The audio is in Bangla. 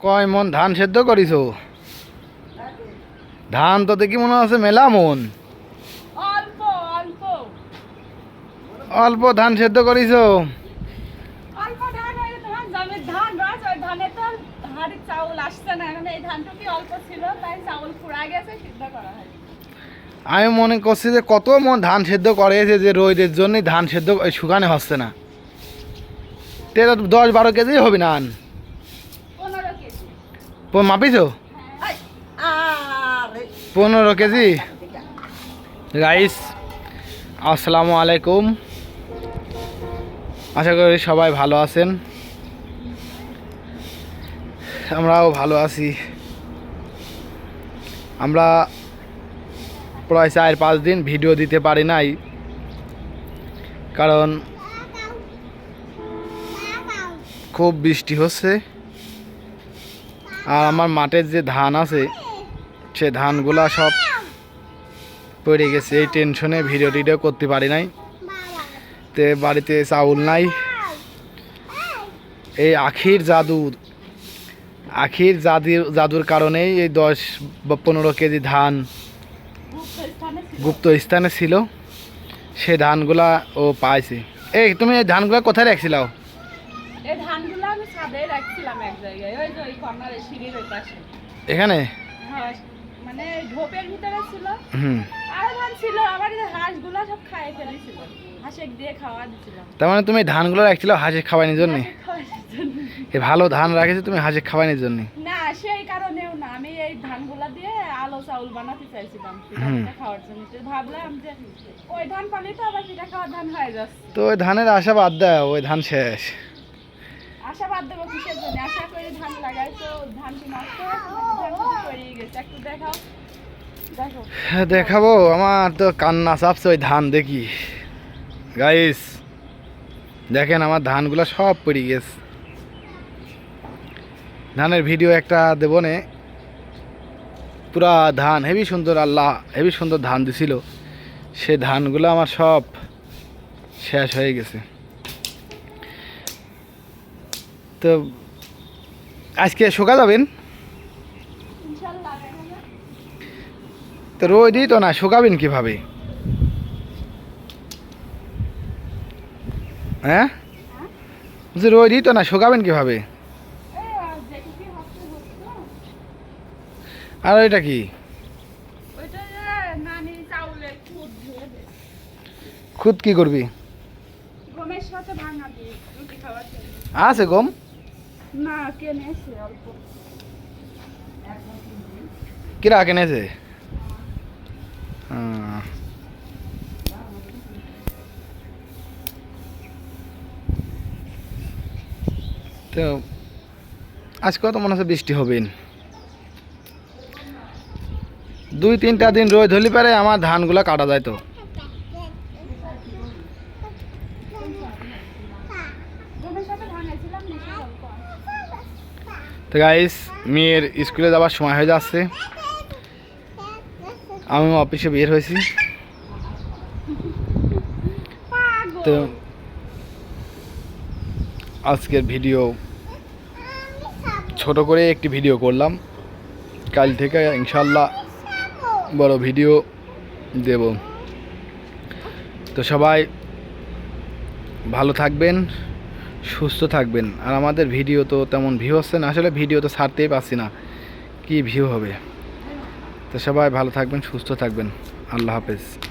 কয় মন ধান সেদ্ধ করিস ধান তো দেখি মনে আছে মেলা মন। অল্প ধান সেদ্ধ করিস আমি মনে করছি যে কত মন ধান সেদ্ধ করেছে যে রোদের জন্যই ধান সেদ্ধ শুকানে হচ্ছে না। তেরো দশ বারো কেজি হবে না মাপিছো? পনেরো কেজি। রাইস আসসালামু আলাইকুম। আশা করি সবাই ভালো আছেন। আমরাও ভালো আছি। আমরা প্রায় চার পাঁচ দিন ভিডিও দিতে পারি নাই। কারণ খুব বৃষ্টি হচ্ছে। আর আমার মাঠের যে ধান আছে, সে ধানগুলা সব পড়ে গেছে। এই টেনশনে ভিডিও টিডিও করতে পারি নাই। তে বাড়িতে চাউল নাই। এই আখির জাদু, আখির জাদুর জাদুর কারণেই এই দশ বা পনেরো কেজি ধান গুপ্ত স্থানে ছিল। সে ধানগুলা ও পাইছে। এই তুমি এই ধানগুলা কোথায় রাখছিলাও? ছাদে রাখছিলাম এক জায়গায়। ওই যে ওই কর্নারে সিঁড়ির ওই পাশে এখানে? হ্যাঁ মানে ঢোপের ভিতরে ছিল। হুম। আরও ধান ছিল হাঁসগুলো সব খাইয়ে ফেলেছিল। হাঁসে দিয়ে খাওয়া দিছিলাম। তার মানে তুমি ধানগুলো রাখছিল হাঁসে খাওয়ানোর জন্য। এই ভালো ধান রাখেছো তুমি হাঁসে খাওয়ানোর জন্য? না সেই কারণেও না। আমি এই ধানগুলা দিয়ে আলো চাউল বানাতে চাইছিলাম। খাওয়ার জন্য। তো ভাবলাম যে ওই ধান পানি তো আবার পিঠা খাওয়ার ধান হয়ে যাচ্ছে। তো ওই ধানের আশা বাদ দেয় ওই ধান শেষ। আশা দেবো কিসের জন্য? আশা করে ধান লাগাই তো ধান কি নষ্ট? গেছে। একটু দেখাও। হ্যাঁ, দেখাবো। আমার তো কান্না চাপছে ওই ধান দেখি। গাইস দেখেন আমার ধানগুলো সব পড়ে গেছে। ধানের ভিডিও একটা দেবো নে। পুরা ধান হেভি সুন্দর আল্লাহ হেভি সুন্দর ধান দিছিল। সে ধানগুলো আমার সব শেষ হয়ে গেছে। তো আজকে শোকা যাবেন? তো রোদই তো না শুকাবেন কীভাবে? হ্যাঁ? বলছি রোদই তো না শুকাবেন কীভাবে। আর ওইটা কি? খুদ কি করবি? আছে গম? না এসে কিরা কেনেছে। তো আজকেও তো মনে হচ্ছে বৃষ্টি হবে? দুই তিনটা দিন রোদ হলি পারে আমার ধানগুলো কাটা যায় তো। তো গাইস মেয়ের স্কুলে যাওয়ার সময় হয়ে যাচ্ছে। আমি অফিসে বের হয়েছি। তো আজকের ভিডিও ছোট করে একটি ভিডিও করলাম। কাল থেকে ইনশাল্লাহ বড় ভিডিও দেব। তো সবাই ভালো থাকবেন। সুস্থ থাকবেন। আর আমাদের ভিডিও তো তেমন ভিউ হচ্ছে না। আসলে ভিডিও তো ছাড়তেই পারছি না। কি ভিউ হবে? তো সবাই ভালো থাকবেন, সুস্থ থাকবেন। আল্লাহ হাফেজ।